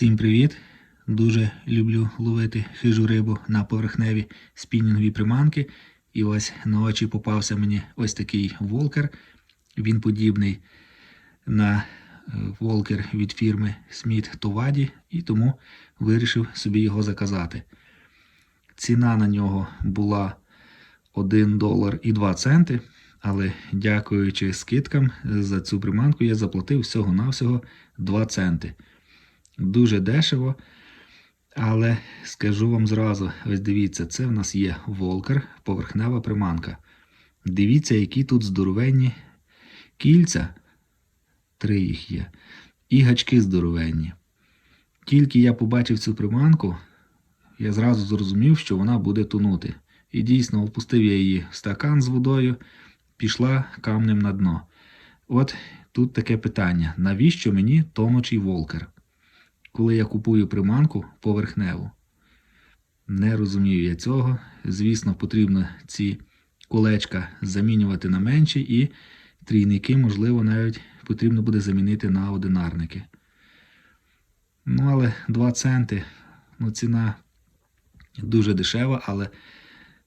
Всім привіт! Дуже люблю ловити хижу рибу на поверхневі спінінгові приманки. І ось на очі попався мені ось такий волкер. Він подібний на е, волкер від фірми Smith Tovadi, і тому вирішив собі його заказати. Ціна на нього була 1 долар і 2 центи. Але дякуючи скидкам за цю приманку, я заплатив всього-навсього 2 центи. Дуже дешево. Але скажу вам зразу: ось дивіться, це в нас є волкер, поверхнева приманка. Дивіться, які тут здоровенні кільця. Три їх є. І гачки здоровенні. Тільки я побачив цю приманку, я зразу зрозумів, що вона буде тонути. І дійсно опустив я її в стакан з водою, пішла камнем на дно. От тут таке питання: навіщо мені тонучий волкер? Коли я купую приманку поверхневу, не розумію я цього. Звісно, потрібно ці колечка замінювати на менші, і трійники, можливо, навіть потрібно буде замінити на одинарники. Ну, але 2 центи, ну, ціна дуже дешева, але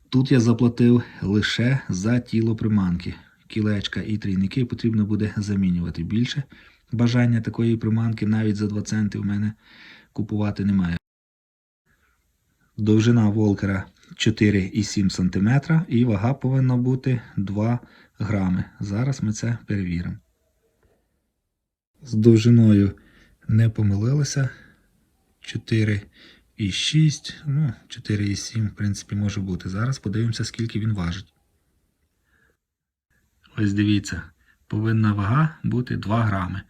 тут я заплатив лише за тіло приманки. Кілечка і трійники потрібно буде замінювати більше. Бажання такої приманки навіть за 2 центи в мене купувати немає. Довжина волкера 4,7 см і вага повинна бути 2 грами. Зараз ми це перевіримо. З довжиною не помилилися. 4,6, ну, 4,7, в принципі, може бути. Зараз подивимося, скільки він важить. Ось дивіться, повинна вага бути 2 грами,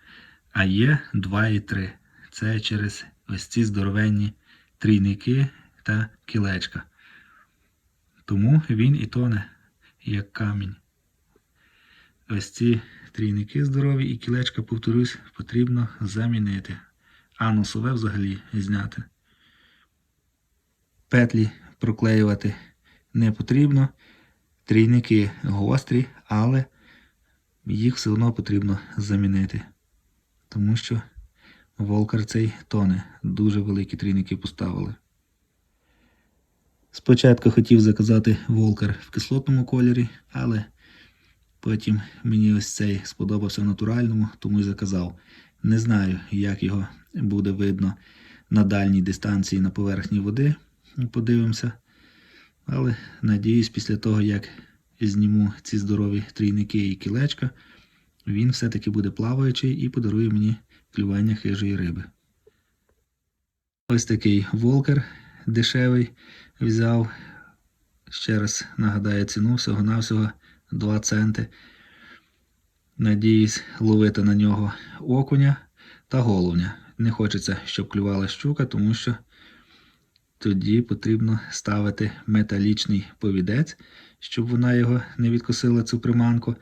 а є 2,3. Це через ось ці здоровенні трійники та кілечка. Тому він і тоне, як камінь. Ось ці трійники здорові і кілечка, повторюсь, потрібно замінити. А носове взагалі зняти. Петлі проклеювати не потрібно. Трійники гострі, але їх все одно потрібно замінити. Тому що волкер цей тоне. Дуже великі трійники поставили. Спочатку хотів заказати волкер в кислотному кольорі, але потім мені ось цей сподобався в натуральному, тому і заказав. Не знаю, як його буде видно на дальній дистанції на поверхні води. Подивимося. Але надіюсь, після того, як зніму ці здорові трійники і кілечка, він все-таки буде плаваючий і подарує мені клювання хижої риби. Ось такий волкер дешевий взяв. Ще раз нагадаю ціну всього-навсього 2 центи. Надіюсь ловити на нього окуня та головня. Не хочеться, щоб клювала щука, тому що тоді потрібно ставити металічний повідець, щоб вона його не відкосила цю приманку.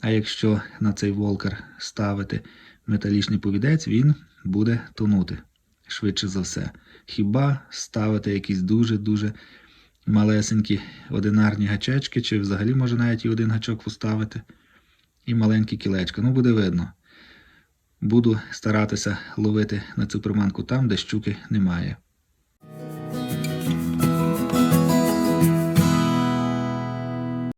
А якщо на цей волкер ставити металічний повідець, він буде тонути швидше за все. Хіба ставити якісь дуже-дуже малесенькі одинарні гачечки, чи взагалі може навіть і один гачок поставити, і маленькі кілечка. Ну, буде видно. Буду старатися ловити на цю приманку там, де щуки немає.